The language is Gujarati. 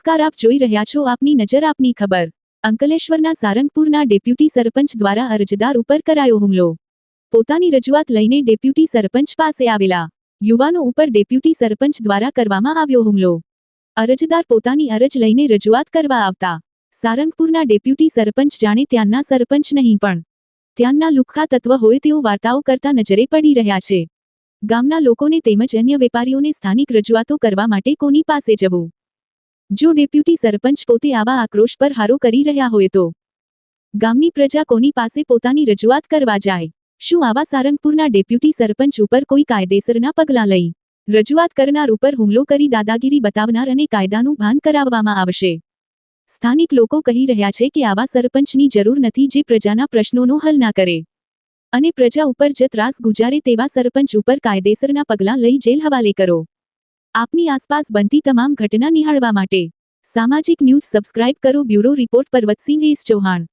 નમસ્કાર, આપ જોઈ રહ્યા છો આપની નજર, આપની ખબર. અંકલેશ્વરના સારંગપુરના ડેપ્યુટી સરપંચ દ્વારા અરજદાર ઉપર કરાયો હુમલો. પોતાની રજૂઆત લઈને ડેપ્યુટી સરપંચ પાસે આવેલા. યુવાનો ઉપર ડેપ્યુટી સરપંચ દ્વારા કરવામાં આવ્યો હુમલો. અરજદાર પોતાની અરજ લઈને રજૂઆત કરવા આવતા. સારંગપુરના ડેપ્યુટી સરપંચ જાણે ત્યાંના સરપંચ નહીં પણ. ત્યાંના લુખ્ખા તત્વ હોય તેઓ વાર્તાઓ કરતા નજરે પડી રહ્યા છે. ગામના લોકોને તેમજ અન્ય વેપારીઓને સ્થાનિક રજૂઆતો કરવા માટે કોની પાસે જવું? જો ડેપ્યુટી સરપંચ પોતે આવા આક્રોશ પર હારો કરી રહ્યા હોય તો? ગામની પ્રજા કોની પાસે પોતાની રજૂઆત કરવા જાય? શું આવા સારંગપુરના ડેપ્યુટી સરપંચ ઉપર કોઈ કાયદેસરના પગલાં લઈ? રજૂઆત કરનાર ઉપર હુમલો કરી દાદાગીરી બતાવનાર અને કાયદાનું ભાન કરાવવામાં આવશે. સ્થાનિક લોકો કહી રહ્યા છે કે આવા સરપંચની જરૂર નથી જે પ્રજાના પ્રશ્નોનો હલ ના કરે. અને પ્રજા ઉપર જ ત્રાસ ગુજારે તેવા સરપંચ ઉપર કાયદેસરના પગલાં લઈ જેલ હવાલે કરો. આપની આસપાસ બનતી તમામ ઘટના નિહાળવા માટે સામાજિક ન્યૂઝ સબસ્ક્રાઇબ કરો bureau report Parvatsinh S Chauhan.